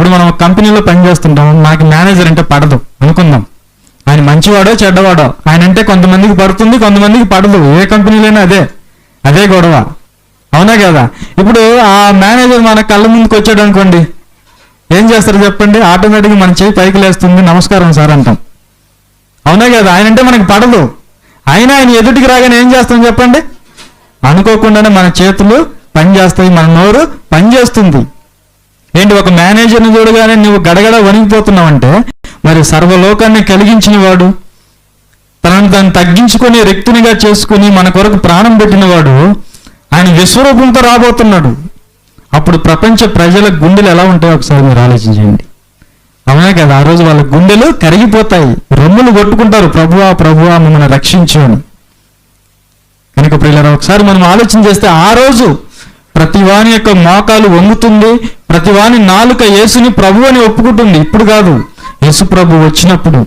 ఇప్పుడు మనం కంపెనీలో పనిచేస్తుంటాం నాకు మేనేజర్ అంటే పడదు అనుకుందాం. ఆయన మంచివాడో చెడ్డవాడో ఆయన అంటే కొంతమందికి పడుతుంది కొంతమందికి పడదు ఏ కంపెనీలైనా అదే అదే గొడవ. అవునా కదా? ఇప్పుడు ఆ మేనేజర్ మన కళ్ళ ముందుకు వచ్చాడు అనుకోండి ఏం చేస్తారు చెప్పండి? ఆటోమేటిక్గా మన చేయి పైకి లేస్తుంది నమస్కారం సార్ అంటాం. అవునా కదా? ఆయన అంటే మనకి పడదు. అయినా ఆయన ఎదుటికి రాగానే ఏం చేస్తాం చెప్పండి? అనుకోకుండానే మన చేతులు పని చేస్తాయి మన నోరు పని చేస్తుంది ఏంటి ఒక మేనేజర్ని చూడగానే నువ్వు గడగడ వణిగిపోతున్నావంటే మరి సర్వలోకాన్ని కలిగించిన వాడు తనను తను తగ్గించుకొని రెక్తునిగా చేసుకుని మన కొరకు ప్రాణం పెట్టినవాడు ఆయన విశ్వరూపంతో రాబోతున్నాడు. అప్పుడు ప్రపంచ ప్రజల గుండెలు ఎలా ఉంటాయో ఒకసారి మీరు ఆలోచించండి. అవునా కదా? ఆ రోజు వాళ్ళ గుండెలు కరిగిపోతాయి. రొమ్ములు కొట్టుకుంటారు. ప్రభువా ప్రభువా మమ్మల్ని రక్షించు అని. కనుక ప్రియులారా ఒకసారి మనం ఆలోచన చేస్తే ఆ రోజు ప్రతివాని యొక్క మోకాలు వంగుతుంది ప్రతివాని నాలుక యేసుని ప్రభు అని ఒప్పుకుంటుంది. ఇప్పుడు కాదు యేసు ప్రభు వచ్చినప్పుడు.